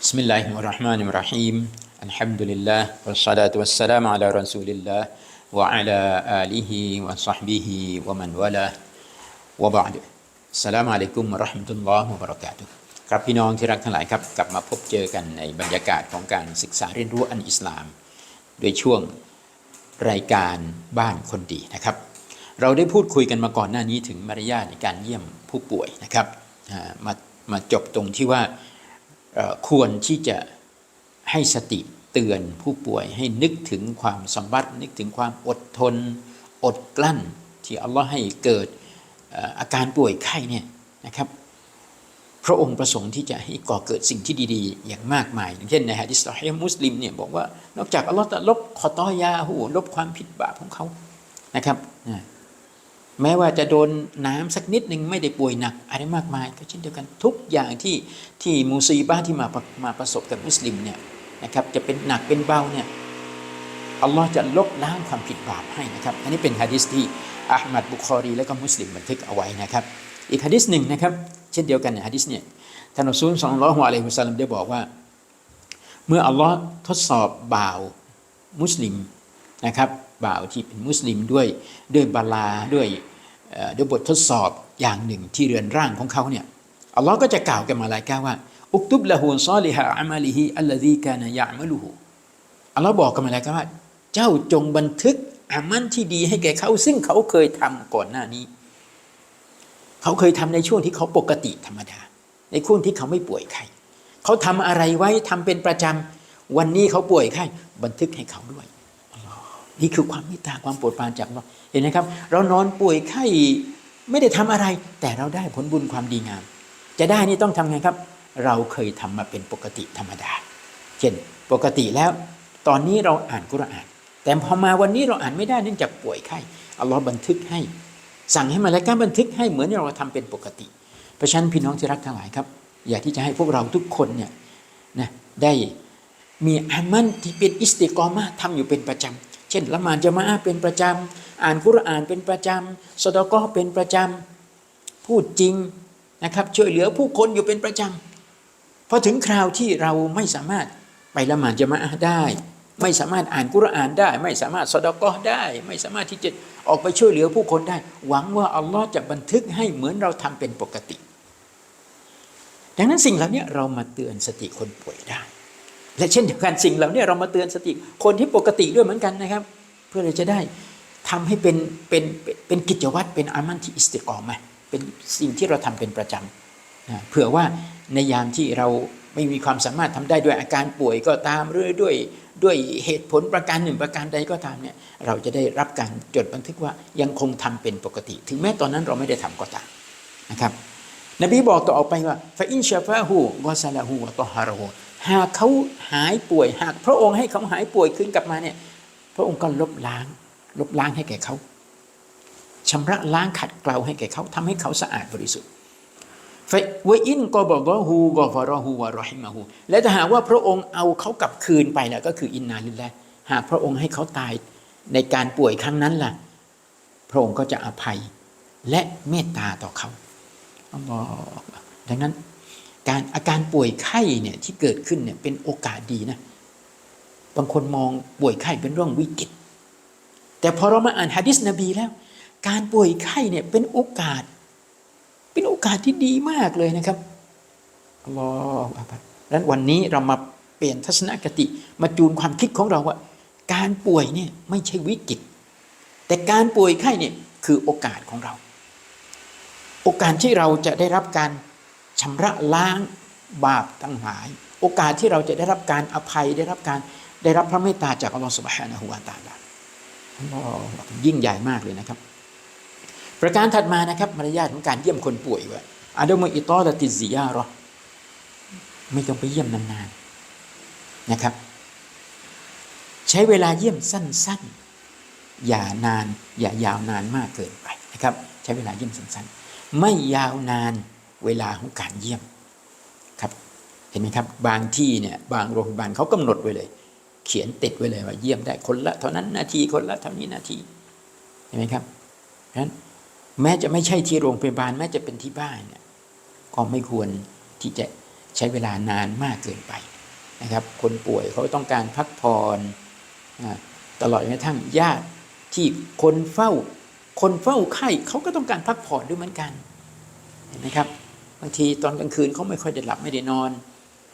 بسم الله الرحمن الرحيم الحمد لله والصلاة والسلام على رسول الله وعلى آله وصحبه ومن والاه وبعد السلام عليكم ورحمة الله وبركاته ครับพี่น้องที่รักทั้งหลายครับกลับมาพบเจอกันในบรรยากาศของการศึกษาเรียนรู้อันอิสลาม โดยช่วงรายการบ้านคนดีนะครับ เราได้พูดคุยกันมาก่อนหน้านี้ถึงมารยาทในการเยี่ยมผู้ป่วยนะครับอ่ามามาจบตรงที่ว่าเอ่อ ควรที่จะให้สติเตือนผู้ป่วยให้นึกถึงความสมบัติ นึกถึงความอดทน อดกลั้น ที่อัลลอฮ์ให้เกิดอาการป่วยไข้เนี่ยนะครับ พระองค์ประสงค์ที่จะให้ก่อเกิดสิ่งที่ดีๆ อย่างมากมายอย่างเช่นในฮะดิษซอฮีฮ์มุสลิมเนี่ยบอกว่านอกจากอัลลอฮ์จะลบขอตอยาหูลบความผิดบาปของเขานะครับนะ แม้ว่าจะโดนน้ำสักนิดหนึ่งไม่ได้ป่วยหนักอะไรมากมายก็เช่นเดียวกันทุกอย่างที่ที่มูซีบะห์ที่มามาประสบกับมุสลิมเนี่ยนะครับจะเป็นหนักเป็นเบาเนี่ยอัลลอฮ์จะลบล้างความผิดบาปให้นะครับอันนี้เป็นฮะดิษที่อัลมัดบุคอรีและก็มุสลิมบันทึกเอาไว้นะครับ อีกฮะดิษหนึ่งนะครับเช่นเดียวกันในฮะดิษเนี่ยท่านอัสูลสองร้อยหัวอะลัยฮิวะสัลลัมได้บอกว่า เมื่ออัลลอฮ์ทดสอบบ่าวมุสลิมนะครับ บ่าวที่เป็นมุสลิมด้วยด้วยบาลาด้วยด้วยบททดสอบอย่างหนึ่งที่เรือนร่างของเขาเนี่ยอัลลอฮ์ก็จะกล่าวกับมาลายกาว่าอุกตุบละฮูซอลิฮะอามาลิฮิอัลลซีกานะยะมะลูฮูอัลลอฮ์บอกกับมาลายกาว่า เจ้าจงบันทึกอามันที่ดีให้แก่เขาซึ่งเขาเคยทำก่อนหน้านี้ เขาเคยทำในช่วงที่เขาปกติธรรมดา ในช่วงที่เขาไม่ป่วยไข้เขาทำอะไรไว้ทำเป็นประจำวันนี้เขาป่วยไข้บันทึกให้เขาด้วย นี่คือความเมตตาความโปรดปรานจากเราเห็นไหมครับ เรานอนป่วยไข้ไม่ได้ทำอะไร แต่เราได้ผลบุญความดีงาม จะได้นี่ต้องทำไงครับ เราเคยทำมาเป็นปกติธรรมดา เช่นปกติแล้ว ตอนนี้เราอ่านกุรอาน แต่พอมาวันนี้เราอ่านไม่ได้เนื่องจากป่วยไข้อัลลอฮ์บันทึกให้ สั่งให้มาแล้วก็บันทึกให้เหมือนเราทำเป็นปกติ เพราะฉะนั้นพี่น้องที่รักทั้งหลายครับ อยากที่จะให้พวกเราทุกคนเนี่ยนะได้มีอามันที่เป็นอิสติกอมาทำอยู่เป็นประจำ เช่นละหมาดจะมาเป็นประจำ อ่านกุรอานเป็นประจำสดกอเป็นประจำ พูดจริงนะครับช่วยเหลือผู้คนอยู่เป็นประจำพอถึงคราวที่เราไม่สามารถไปละหมาดจะมาได้ ไม่สามารถอ่านกุรอานได้ ไม่สามารถสดกอได้ ไม่สามารถที่จะออกไปช่วยเหลือผู้คนได้ หวังว่าอัลลอฮ์จะบันทึกให้เหมือนเราทำเป็นปกติ ดังนั้นสิ่งเหล่านี้เรามาเตือนสติคนป่วยได้ และเช่นเดียวกันสิ่งเหล่านี้เรามาเตือนสติคนที่ปกติด้วยเหมือนกันนะครับ เพื่อเราจะได้ทำให้เป็นเป็นเป็นเป็นกิจวัตรเป็นอามันที่อิสติกอมาเป็นสิ่งที่เราทำเป็นประจำนะเผื่อว่าในยามที่เราไม่มีความสามารถทำได้ด้วยอาการป่วยก็ตามหรือด้วยด้วยเหตุผลประการหนึ่งประการใดก็ตามเนี่ยเราจะได้รับการจดบันทึกว่ายังคงทำเป็นปกติ ถึงแม้ตอนนั้นเราไม่ได้ทำก็ตามนะครับ นบีบอกต่อออกไปว่าฟาอินชาฟาหูวาซาลาหูวะตอฮาระหู หากเขาหายป่วย หากพระองค์ให้เขาหายป่วยขึ้นกลับมาเนี่ย พระองค์ก็ลบล้าง ลบล้างให้แก่เขาชำระล้างขัดเกลาให้แก่เขาทำให้เขาสะอาดบริสุทธิ์ฟวอินกอบดอฮูกอฟรอฮูวะรอฮิมาฮูและถ้าหากว่าพระองค์เอาเขากลับคืนไปแล้วก็คืออินนาลิลลหากพระองค์ให้เขาตายในการป่วยครั้งนั้นล่ะ พระองค์ก็จะอภัยและเมตตาต่อเขาอัลลอฮ์ดังนั้น การอาการป่วยไข้เนี่ยที่เกิดขึ้นเนี่ยเป็นโอกาสดีนะบางคนมองป่วยไข้เป็นเรื่องวิกฤต แต่พอเรามาอ่านฮะดิษนบีแล้ว การป่วยไข้เนี่ยเป็นโอกาส เป็นโอกาสที่ดีมากเลยนะครับอัลลออับัรดังนั้นวันนี้เรามาเปลี่ยนทัศนคติมาจูนความคิดของเราว่า การป่วยเนี่ยไม่ใช่วิกฤต แต่การป่วยไข้เนี่ยคือโอกาสของเรา โอกาสที่เราจะได้รับการ ชำระล้างบาปทั้งหลาย โอกาสที่เราจะได้รับการอภัยได้รับการได้รับพระเมตตาจากอัลลอฮฺสุบฮานะฮูวาตาลายิ่งใหญ่มากเลยนะครับ ประการถัดมานะครับมารยาทของการเยี่ยมคนป่วยว่าอาดมอิตอลติซิยารอไม่ต้องไปเยี่ยมนานๆนะครับ ใช้เวลาเยี่ยมสั้นๆ อย่านาน อย่ายาวนานมากเกินไปนะครับ ใช้เวลาเยี่ยมสั้นๆ ไม่ยาวนาน เวลาของการเยี่ยมครับเห็นไหมครับบางที่เนี่ยบางโรงพยาบาลเขากำหนดไว้เลย เขียนติดไว้เลยว่าเยี่ยมได้คนละเท่านั้นนาทีคนละเท่านี้นาทีเห็นไหมครับฉะนั้นแม้จะไม่ใช่ที่โรงพยาบาลแม้จะเป็นที่บ้านเนี่ยก็ไม่ควรที่จะใช้เวลานานมากเกินไปนะครับ คนป่วยเขาต้องการพักผ่อนตลอดจนกระทั่งญาติที่คนเฝ้า คนเฝ้าไข้เขาก็ต้องการพักผ่อนด้วยเหมือนกันเห็นไหมครับ บางทีตอนกลางคืนเขาไม่ค่อยได้หลับไม่ได้นอน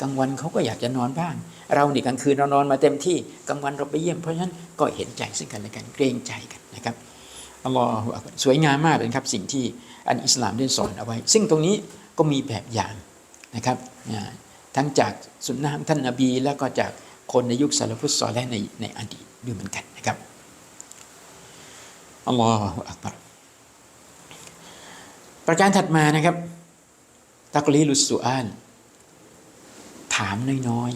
กลางวันเขาก็อยากจะนอนบ้าง เรานี่กลางคืนเรานอนมาเต็มที่กลางวันเราไปเยี่ยมเพราะฉะนั้นก็เห็นใจซึ่งกันและกันเกรงใจกันนะครับอัลลอฮฺสวยงามมากเลยครับสิ่งที่อันอิสลามได้สอนเอาไว้ ซึ่งตรงนี้ก็มีแบบอย่างนะครับทั้งจากสุนนะของท่านนาบี แล้วก็จากคนในยุคซาลฟุตซอลและในในอดีตด้วยเหมือนกันนะครับอัลลอฮฺอักบัรประการถัดมานะครับ ตักลีลุสสุอานถามน้อย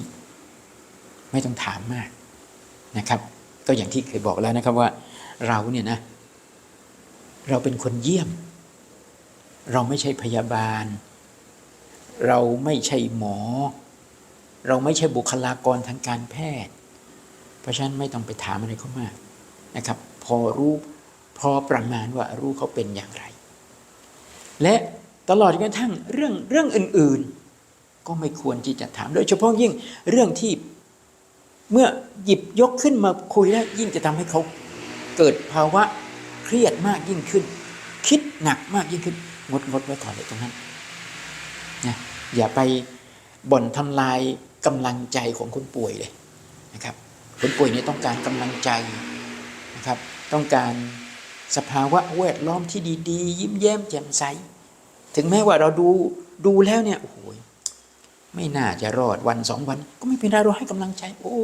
ๆ ไม่ต้องถามมากนะครับ ก็อย่างที่เคยบอกแล้วนะครับว่าเราเนี่ยนะเราเป็นคนเยี่ยม เราไม่ใช่พยาบาล เราไม่ใช่หมอ เราไม่ใช่บุคลากรทางการแพทย์ เพราะฉะนั้นไม่ต้องไปถามอะไรเขามากนะครับ พอรู้พอประมาณว่ารู้เขาเป็นอย่างไร และ ตลอดจนกระทั่งเรื่องเรื่องอื่นๆ ก็ไม่ควรที่จะถาม โดยเฉพาะยิ่งเรื่องที่เมื่อหยิบยกขึ้นมาคุยแล้วยิ่งจะทำให้เขาเกิดภาวะเครียดมากยิ่งขึ้น คิดหนักมากยิ่งขึ้นงดงดไว้ก่อนเลยตรงนั้นนะอย่าไปบ่นทำลายกำลังใจของคนป่วยเลยนะครับ คนป่วยนี่ต้องการกำลังใจนะครับ ต้องการสภาวะแวดล้อมที่ดี ๆ ยิ้มแย้มแจ่มใส ถึงแม้ว่าเราดูดูแล้วเนี่ยโอ้โหไม่น่าจะรอดวันสองวัน ก็ไม่เป็นไรเราให้กำลังใจ โอ้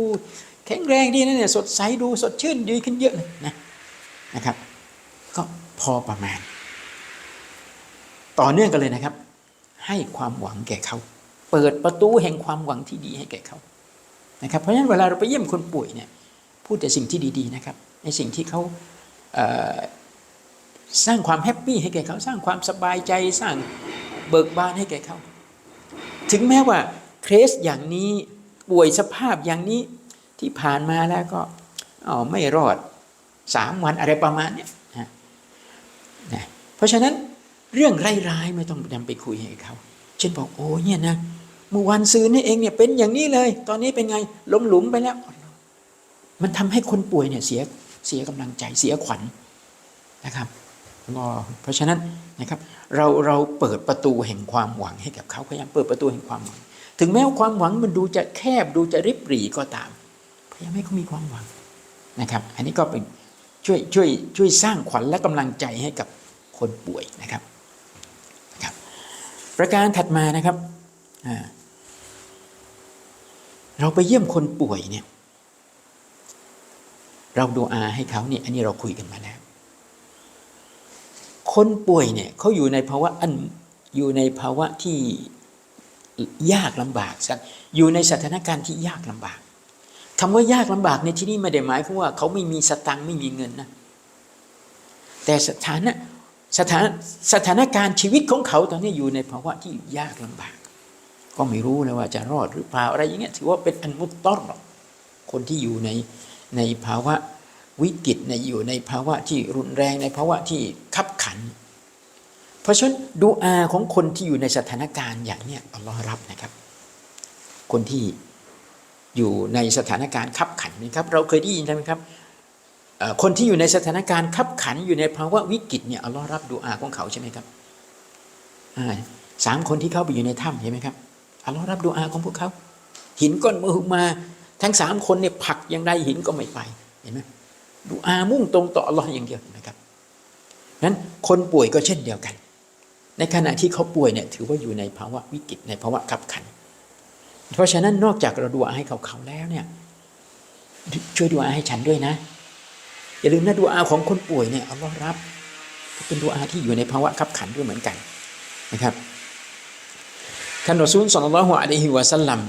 แข็งแรงดีนะเนี่ยสดใสดูสดชื่นดีขึ้นเยอะเลยนะนะครับ ก็พอประมาณ ต่อเนื่องกันเลยนะครับ ให้ความหวังแก่เขา เปิดประตูแห่งความหวังที่ดีให้แก่เขานะครับ เพราะฉะนั้นเวลาเราไปเยี่ยมคนป่วยเนี่ยพูดแต่สิ่งที่ดีๆนะครับในสิ่งที่เขาเอ่อ สร้างความแฮปปี้ให้แก่เขา สร้างความสบายใจสร้างเบิกบานให้แก่เขา ถึงแม้ว่าเคสอย่างนี้ป่วยสภาพอย่างนี้ที่ผ่านมาแล้วก็อ๋อไม่รอดสามวันอะไรประมาณเนี้ยนะนะเพราะฉะนั้นเรื่องร้ายๆไม่ต้องนำไปคุยให้เขา เช่นบอกโอ้เนี่ยนะเมื่อวันซื้อนี่เองเนี่ยเป็นอย่างนี้เลย ตอนนี้เป็นไงล้มหลุมไปแล้ว มันทำให้คนป่วยเนี่ยเสียเสียกำลังใจเสียขวัญนะครับ รอเพราะฉะนั้นนะครับเราเราเปิดประตูแห่งความหวังให้กับเขาพยายามเปิดประตูแห่งความหวัง ถึงแม้ว่าความหวังมันดูจะแคบดูจะริบหรี่ก็ตาม พยายามให้เขามีความหวังนะครับ อันนี้ก็เป็นช่วยช่วยช่วยสร้างขวัญและกำลังใจให้กับคนป่วยนะครับนะครับ ประการถัดมานะครับเราไปเยี่ยมคนป่วยเนี่ยเราดูอาให้เขาเนี่ยอันนี้เราคุยกันมาแล้ว คนป่วยเนี่ยเขาอยู่ในภาวะอันอยู่ในภาวะที่ยากลำบากสักอยู่ในสถานการณ์ที่ยากลำบากคำว่ายากลำบากในที่นี้ไม่ได้หมายความว่าเขาไม่มีสตังค์ไม่มีเงินนะแต่สถานะสถานสถานการณ์ชีวิตของเขาตอนนี้อยู่ในภาวะที่ยากลำบาก ก็ไม่รู้เลยว่าจะรอดหรือเปล่าอะไรอย่างเงี้ยถือว่าเป็นอันมุตตอรคนที่อยู่ในในภาวะ วิกฤตในอยู่ในภาวะที่รุนแรงในภาวะที่ขับขัน เพราะฉะนั้นดูอาของคนที่อยู่ในสถานการณ์อย่างเนี้ยอัลลอฮ์รับนะครับ คนที่อยู่ในสถานการณ์ขับขันนะครับ เราเคยได้ยินใช่ไหมครับคนที่อยู่ในสถานการณ์ขับขันอยู่ในภาวะวิกฤตเนี่ยอัลลอฮ์รับดูอาของเขาใช่ไหมครับสามคนที่เข้าไปอยู่ในถ้ำใช่ไหมครับอัลลอฮ์รับดูอาของพวกเขา หินก้อนมือมา ทั้งสามคนเนี่ยผลักอย่างไรหินก็ไม่ไปเห็นไหม ดูอามุ่งตรงต่ออัลลอฮ์อย่างเดียวนะครับนั้นคนป่วยก็เช่นเดียวกัน ในขณะที่เขาป่วยเนี่ยถือว่าอยู่ในภาวะวิกฤตในภาวะขับขัน เพราะฉะนั้นนอกจากเราดูอาให้เขาเขาแล้วเนี่ยช่วยดูอาให้ฉันด้วยนะ อย่าลืมนะดูอาของคนป่วยเนี่ยอัลลอฮ์รับเป็นดูอาที่อยู่ในภาวะขับขันด้วยเหมือนกันนะครับท่านรอซูลสอนอัลลอฮฺอะลัยฮิวะสัลลัม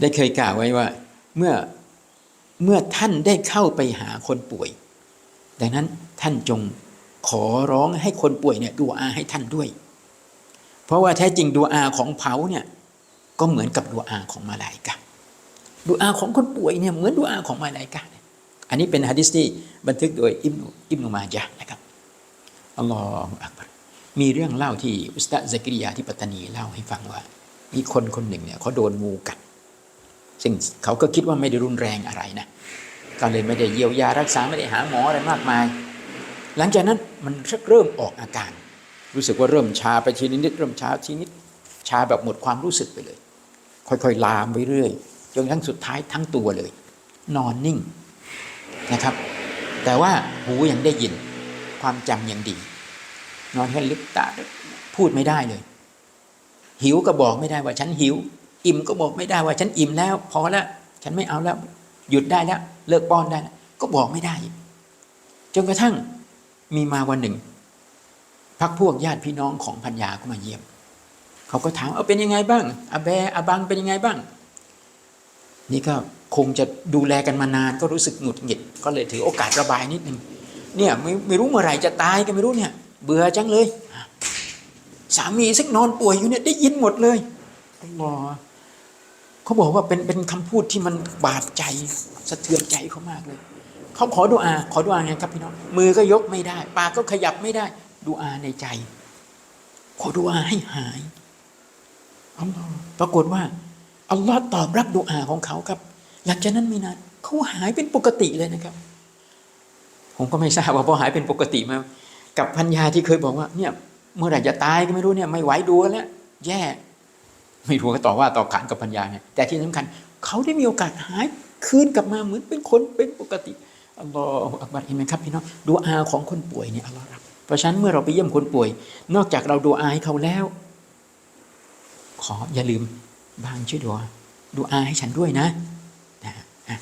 ได้เคยกล่าวไว้ว่าเมื่อ เมื่อท่านได้เข้าไปหาคนป่วย ดังนั้นท่านจงขอร้องให้คนป่วยเนี่ยดูอาให้ท่านด้วย เพราะว่าแท้จริงดูอาของเขาเนี่ยก็เหมือนกับดูอาของมาลายกาดูอาของคนป่วยเนี่ยเหมือนดูอาของมาลายกาเนี่ยอันนี้เป็นฮะดิษที่บันทึกโดยอิบนุอิบนุมาจานะครับอัลลอฮฺอักบัรมีเรื่องเล่าที่อุสตาซักริยาที่ปัตตานีเล่าให้ฟังว่า มีคนคนหนึ่งเนี่ยเขาโดนงูกัด ซึ่งเขาก็คิดว่าไม่ได้รุนแรงอะไรนะก็เลยไม่ได้เยียวยารักษาไม่ได้หาหมออะไรมากมาย หลังจากนั้นมันเริ่มออกอาการ รู้สึกว่าเริ่มชาไปทีนิดเริ่มชาทีนิดชาแบบหมดความรู้สึกไปเลย ค่อยๆ ลามไปเรื่อยจนทั่งสุดท้ายทั้งตัวเลย นอนนิ่งนะครับ แต่ว่าหูยังได้ยินความจำยังดี นอนแค่ลืมตาพูดไม่ได้เลย หิวก็บอกไม่ได้ว่าฉันหิว อิ่มก็บอกไม่ได้ว่าฉันอิ่มแล้ว พอแล้วฉันไม่เอาแล้ว หยุดได้แล้ว เลิกป้อนได้แล้วก็บอกไม่ได้ จนกระทั่งมีมาวันหนึ่งพักพวกญาติพี่น้องของพัญญาก็มาเยี่ยม เขาก็ถามเอาเป็นยังไงบ้างอาแบอาบังเป็นยังไงบ้าง นี่ก็คงจะดูแลกันมานานก็รู้สึกหงุดหงิด ก็เลยถือโอกาสระบายนิดนึงเนี่ยไม่ไม่รู้เมื่อไหร่จะตายก็ไม่รู้เนี่ย เบื่อจังเลย สามีสักนอนป่วยอยู่เนี่ยได้ยินหมดเลยอัลลอ เขาบอกว่าเป็นเป็นคำพูดที่มันบาดใจสะเทือนใจเขามากเลย เขาขอดุอา ขอดุอาไงครับพี่น้องมือก็ยกไม่ได้ ปากก็ขยับไม่ได้ดุอาในใจ ขอดุอาให้หายอัลลอฮ์ปรากฏว่าอัลลอฮ์ตอบรับดุอาของเขาครับ หลังจากนั้นไม่นานเขาหายเป็นปกติเลยนะครับ ผมก็ไม่ทราบว่าพอหายเป็นปกติมากับพัญญาที่เคยบอกว่าเนี่ยเมื่อไหร่จะตายก็ไม่รู้เนี่ยไม่ไหวดูแล้วแย่ ไม่รู้ก็ต่อว่าต่อขานกับพัญญาเนี่ยแต่ที่สำคัญเขาได้มีโอกาสหายคืนกลับมาเหมือนเป็นคนเป็นปกติอัลลอฮฺอักบัรเห็นไหมครับพี่น้องดูอาของคนป่วยเนี่ยอัลลอฮฺรับเพราะฉะนั้นเมื่อเราไปเยี่ยมคนป่วย นอกจากเราดูอาให้เขาแล้ว ขออย่าลืมบางช่วยดูอาดูอาให้ฉันด้วยนะนะอะ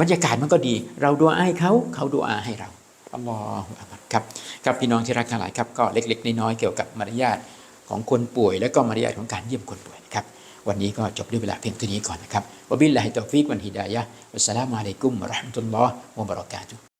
บรรยากาศมันก็ดี เราดูอาให้เขาเขาดูอาให้เราอัลลอฮฺอักบัรครับครับพี่น้องที่รักทั้งหลายครับก็เล็ก ๆ น้อยๆเกี่ยวกับมารยาท ของคนป่วย และก็มารยาทของการเยี่ยมคนป่วยนะครับ วันนี้ก็จบด้วยเวลาเพียงเท่านี้ก่อนนะครับวบิลลาฮิตอฟิกวันฮิดายะวัสสลามุอะลัยกุมวะเราะห์มะตุลลอฮ์วะบะเราะกาตุฮ์